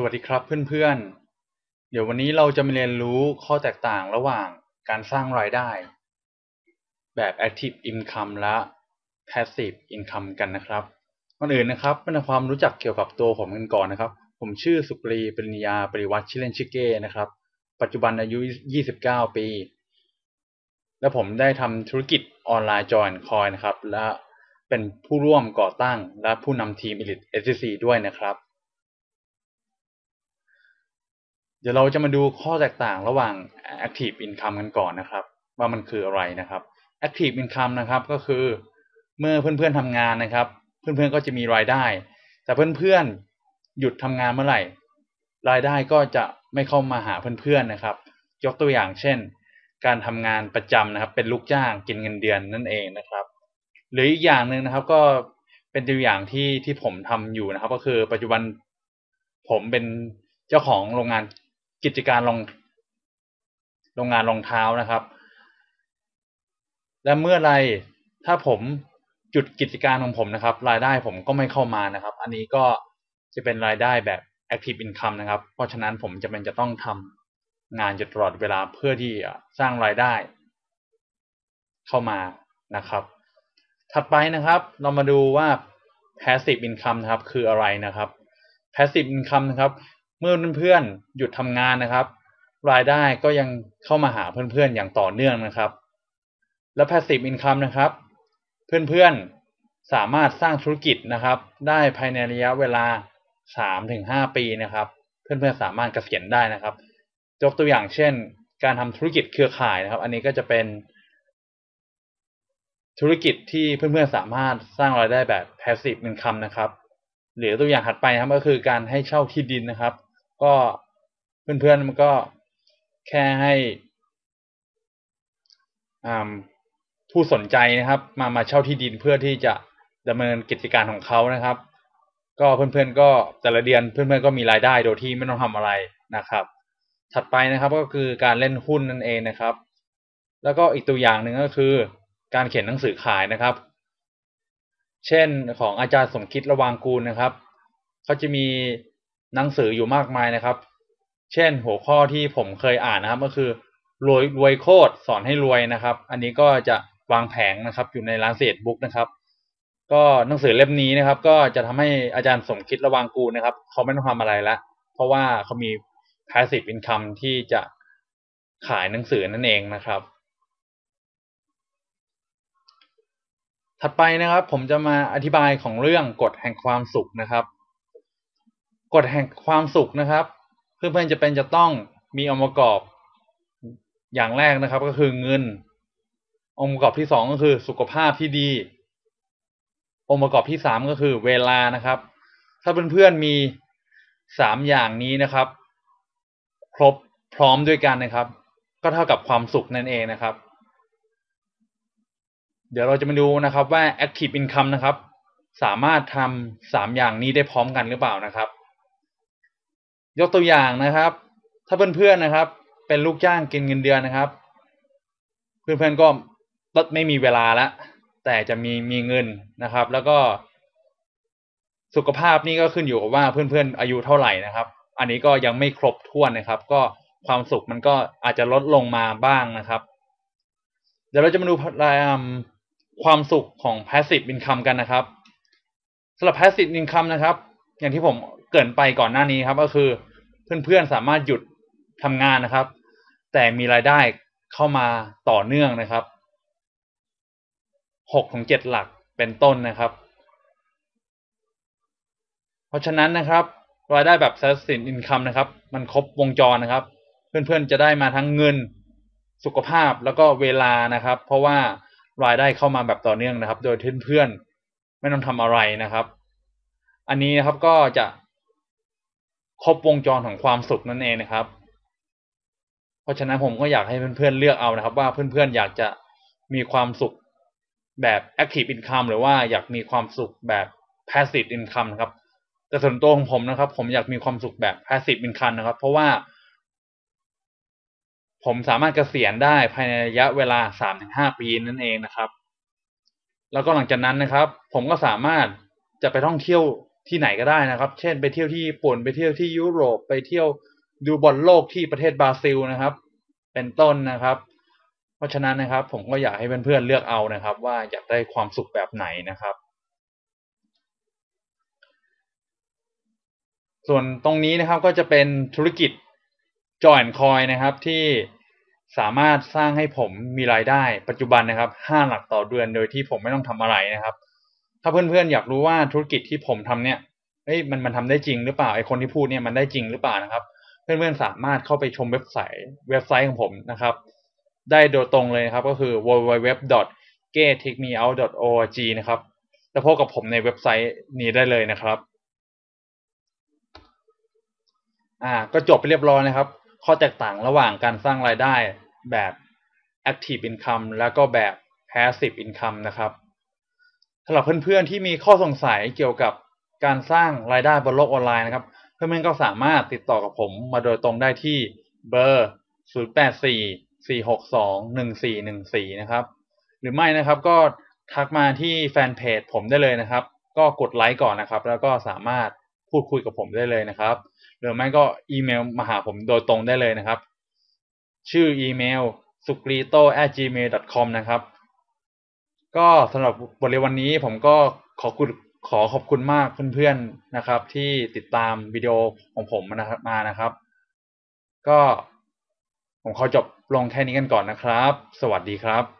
สวัสดีครับเพื่อนๆ เดี๋ยววันนี้เราจะมาเรียนรู้ข้อแตกต่างระหว่างการสร้างรายได้ แบบ Active Income และ Passive Income กันนะครับก่อนอื่นนะครับเป็นความรู้จักเกี่ยวกับตัวผมกันก่อนนะครับ ผมชื่อสุกรีปริญญาปริวัติชื่อเล่นชื่อเก้นะครับ ปัจจุบันอายุ 29 ปี และผมได้ทำธุรกิจออนไลน์จอยคอยนะครับ และเป็นผู้ร่วมก่อตั้งและผู้นำทีม Elite SCC ด้วยนะครับ เดี๋ยวเราจะมาดูข้อแตกต่างระหว่าง Active Income กันก่อนนะครับ ว่ามันคืออะไรนะครับ Active Income นะครับก็คือเมื่อเพื่อนๆทำงานนะครับ เพื่อนๆก็จะมีรายได้ แต่เพื่อนๆหยุดทำงานเมื่อไหร่ รายได้ก็จะไม่เข้ามาหาเพื่อนๆนะครับ ยกตัวอย่างเช่น การทำงานประจำนะครับ เป็นลูกจ้างกินเงินเดือนนั่นเองนะครับ หรืออีกอย่างหนึ่งนะครับก็เป็นตัวอย่างที่ที่ผมทำอยู่นะครับ ก็คือปัจจุบันผมเป็นเจ้าของโรงงาน กิจการรองโรงงานรองเท้านะครับ และเมื่อไรถ้าผมจุดกิจการของผมนะครับ รายได้ผมก็ไม่เข้ามานะครับ อันนี้ก็จะเป็นรายได้แบบ active income นะครับ เพราะฉะนั้นผมจะเป็นจะต้องทำงานอยู่ตลอดเวลาเพื่อที่สร้างรายได้เข้ามานะครับ ถัดไปนะครับ เรามาดูว่า passive income นะครับ คืออะไรนะครับ passive income นะครับ เมื่อเพื่อนๆหยุดทำงานนะครับ รายได้ก็ยังเข้ามาหาเพื่อนๆอย่างต่อเนื่องนะครับ แล้ว passive income นะครับ เพื่อนๆสามารถสร้างธุรกิจนะครับ ได้ภายในระยะเวลา 3-5 ปีนะครับ เพื่อนๆสามารถเกษียณได้นะครับ ยกตัวอย่างเช่น การทำธุรกิจเครือข่ายนะครับ อันนี้ก็จะเป็นธุรกิจที่เพื่อนๆสามารถสร้างรายได้แบบ passive income นะครับ หรือตัวอย่างถัดไปนะครับก็คือการให้เช่าที่ดินนะครับ ก็เพื่อนๆมันก็แค่ให้ผู้สนใจนะครับ มามาเช่าที่ดินเพื่อที่จะดำเนินกิจการของเขานะครับ ก็เพื่อนๆก็แต่ละเดือนเพื่อนๆก็มีรายได้โดยที่ไม่ต้องทำอะไรนะครับ ถัดไปนะครับก็คือการเล่นหุ้นนั่นเองนะครับ แล้วก็อีกตัวอย่างหนึ่งก็คือ การเขียนหนังสือขายนะครับ เช่นของอาจารย์สมคิดระวางกูลนะครับเขาจะมี หนังสืออยู่มากมายนะครับ เช่นหัวข้อที่ผมเคยอ่านนะครับ ก็คือรวยรวยโคตรสอนให้รวยนะครับ อันนี้ก็จะวางแผงนะครับ อยู่ในร้านเศษบุ๊กนะครับ ก็หนังสือเล่มนี้นะครับ ก็จะทำให้อาจารย์สมคิดระวางกูนะครับเขาไม่ต้องทำอะไรละเพราะว่าเขามี passive income ที่จะขายหนังสือนั่นเองนะครับ ถัดไปนะครับ ผมจะมาอธิบายของเรื่องกฎแห่งความสุขนะครับ กฎแห่งความสุขนะครับ เพื่อนๆจะเป็นจะต้องมีองค์ประกอบอย่างแรกนะครับ ก็คือเงิน องค์ประกอบที่สองก็คือสุขภาพที่ดี องค์ประกอบที่สามก็คือเวลานะครับ ถ้าเพื่อนๆมีสามอย่างนี้นะครับ ครบพร้อมด้วยกันนะครับ ก็เท่ากับความสุขนั่นเองนะครับ เดี๋ยวเราจะมาดูนะครับว่า active income นะครับ สามารถทำสามอย่างนี้ได้พร้อมกันหรือเปล่านะครับ ยกตัวอย่างนะครับ ถ้าเพื่อนๆนะครับ เป็นลูกจ้างกินเงินเดือนนะครับ เพื่อนๆก็ไม่มีเวลาล้วแต่จะมีมีเงินนะครับ แล้วก็ สุขภาพนี่ก็ขึ้นอยู่กับว่าเพื่อนๆอายุเท่าไหร่นะครับ อันนี้ก็ยังไม่ครบถ้วนนะครับ ก็ความสุขมันก็อาจจะลดลงมาบ้างนะครับ เดี๋ยวเราจะมาดูรายความสุขของ passive income กันนะครับสำหรับ passive income นะครับ อย่างที่ผม เกินไปก่อนหน้านี้ครับ ก็คือเพื่อนๆสามารถหยุดทำงานนะครับ แต่มีรายได้เข้ามาต่อเนื่องนะครับหกถึงเจ็ดหลักเป็นต้นนะครับ เพราะฉะนั้นนะครับ รายได้แบบ passive income นะครับ มันครบวงจรนะครับ เพื่อนๆจะได้มาทั้งเงินสุขภาพแล้วก็เวลานะครับ เพราะว่ารายได้เข้ามาแบบต่อเนื่องนะครับ โดยเพื่อนๆไม่ต้องทำอะไรนะครับ อันนี้นะครับก็จะ ครบวงจรของความสุขนั่นเองนะครับ เพราะฉะนั้นผมก็อยากให้เพื่อนๆเลือกเอานะครับ ว่าเพื่อนๆอยากจะมีความสุขแบบ active income หรือว่าอยากมีความสุขแบบ passive income นะครับ แต่ส่วนตัวของผมนะครับ ผมอยากมีความสุขแบบ passive income นะครับ เพราะว่า ผมสามารถเกษียณได้ภายในระยะเวลาสามถึงห้าปีนั่นเองนะครับ แล้วก็หลังจากนั้นนะครับ ผมก็สามารถจะไปท่องเที่ยว ที่ไหนก็ได้นะครับ เช่นไปเที่ยวที่ญี่ปุ่นไปเที่ยวที่ยุโรปไปเที่ยวดูบอลโลกที่ประเทศบราซิลนะครับ เป็นต้นนะครับ เพราะฉะนั้นนะครับ ผมก็อยากให้เพื่อนๆเลือกเอานะครับ ว่าอยากได้ความสุขแบบไหนนะครับ ส่วนตรงนี้นะครับก็จะเป็นธุรกิจจอยน์คอยนะครับที่สามารถสร้างให้ผมมีรายได้ปัจจุบันนะครับห้าหลักต่อเดือนโดยที่ผมไม่ต้องทำอะไรนะครับ ถ้าเพื่อนๆอยากรู้ว่าธุรกิจที่ผมทำเนี่ยเฮ้ยมันมันทำได้จริงหรือเปล่าไอคนที่พูดเนี่ยมันได้จริงหรือเปล่านะครับ เพื่อนๆสามารถเข้าไปชมเว็บไซต์เว็บไซต์ของผมนะครับ ได้โดยตรงเลยนะครับก็คือ www.gatemeout.org นะครับแล้วพบกับผมในเว็บไซต์นี้ได้เลยนะครับอ่าก็จบไปเรียบร้อยนะครับ ข้อแตกต่างระหว่างการสร้างรายได้แบบ active income แล้วก็แบบ passive income นะครับ สำหรับเพื่อนๆที่มีข้อสงสัยเกี่ยวกับการสร้างรายได้บนโลกออนไลน์นะครับ เพื่อนๆก็สามารถติดต่อกับผมมาโดยตรงได้ที่เบอร์ 0844621414 นะครับ หรือไม่นะครับก็ทักมาที่แฟนเพจผมได้เลยนะครับ ก็กดไลค์ก่อนนะครับ แล้วก็สามารถพูดคุยกับผมได้เลยนะครับ หรือไม่ก็อีเมลมาหาผมโดยตรงได้เลยนะครับ ชื่ออีเมล sukrito gmail com นะครับ ก็สำหรับบทเรียนวันนี้ผมก็ขอคุณขอขอบคุณมากเพื่อนๆนะครับ ที่ติดตามวิดีโอของผมนะครับมานะครับ ก็ผมขอจบลงแค่นี้กันก่อนนะครับ สวัสดีครับ